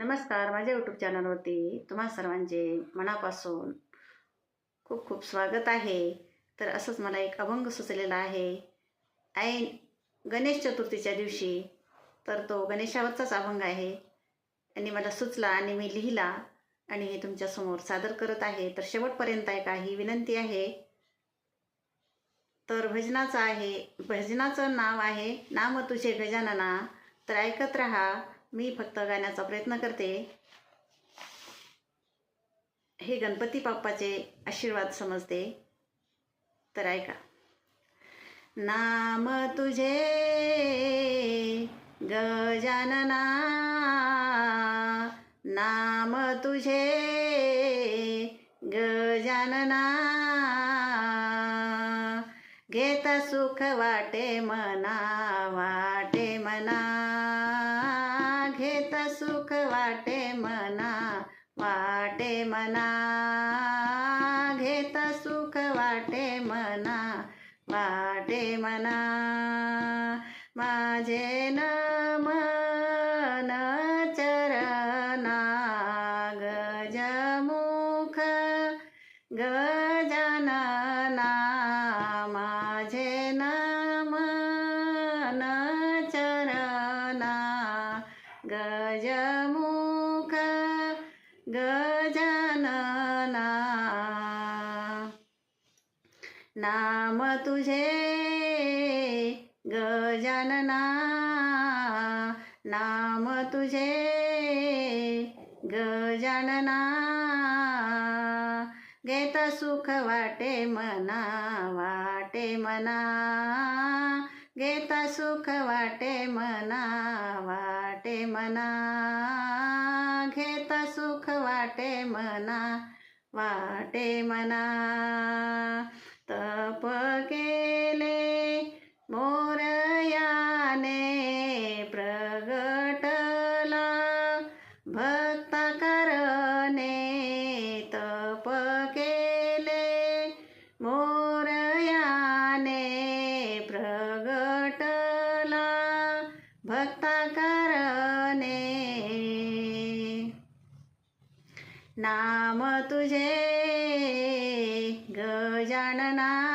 नमस्कार. माझ्या यूट्यूब चॅनलवरती तुम्हा सर्वांचे मनापासून खूप खूप स्वागत आहे. तर असंच मला एक अभंग सुचलेला आहे. ऐन गणेश चतुर्थीच्या दिवशी तर तो गणेशावरचाच अभंग आहे. आणि मला सुचला आणि मी लिहिला आणि हे तुमच्यासमोर सादर करत आहे. तर शेवटपर्यंत आहे का ही विनंती आहे. तर भजनाचं आहे भजनाचं नाव आहे नाम तुझे गजानना. तर ऐकत राहा मी फक्त गाण्याचा प्रयत्न करते. हे गणपती बाप्पाचे आशीर्वाद समजते. तर ऐका. नाम तुझे गजानना. नाम तुझे गजानना. घेत सुख वाटे मना वाटे मना. सुख वाटे मना वाटे मना. घेत सुख वाटे मना वाटे मना. माझे न मन चरना गजमुख ग गजमुख गजानना। नाम तुझे गजानना। नाम तुझे गजानना। घेत सुख वाटे मना वाटे मना। घेता सुख वाटे मना वाटे मना. घेता सुख वाटे मना वाटे मना. तप केले मोर करणे. नाम तुझे गजानना.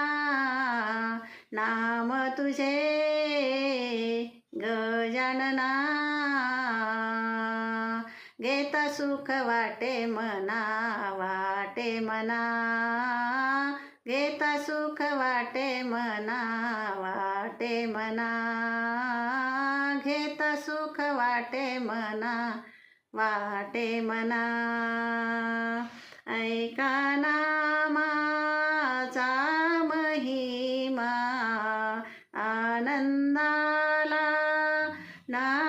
नाम तुझे गजानना. घेता सुख वाटे मना वाटे मना. घेता सुख वाटे मना वाटे मना. मना वाटे मना. ऐका नामाचा महिमा आनंदाला ना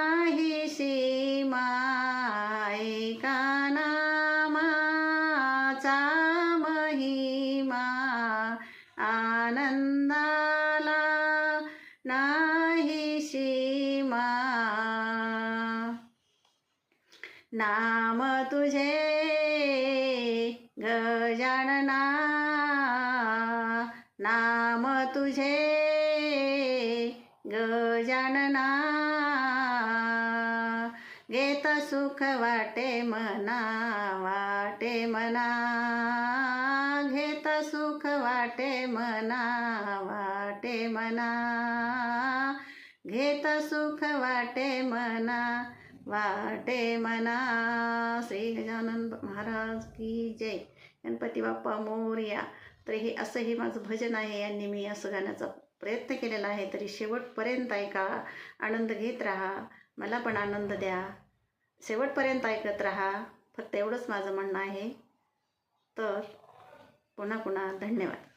नाम तुझे गजानना. नाम तुझे गजानना. घेत सुख वाटे मना वाटे मना. घेत सुख वाटे मना वाटे मना. घेत सुख वाटे मना वाटे मना श्री गजानन महाराज की जय. गणपती बाप्पा मोर्या तर हे असं हे माझं भजन आहे यांनी मी असं गाण्याचा प्रयत्न केलेला आहे. तरी शेवटपर्यंत ऐका आनंद घेत राहा मला पण आनंद द्या. शेवटपर्यंत ऐकत राहा फक्त एवढंच माझं म्हणणं आहे. तर पुन्हा पुन्हा धन्यवाद.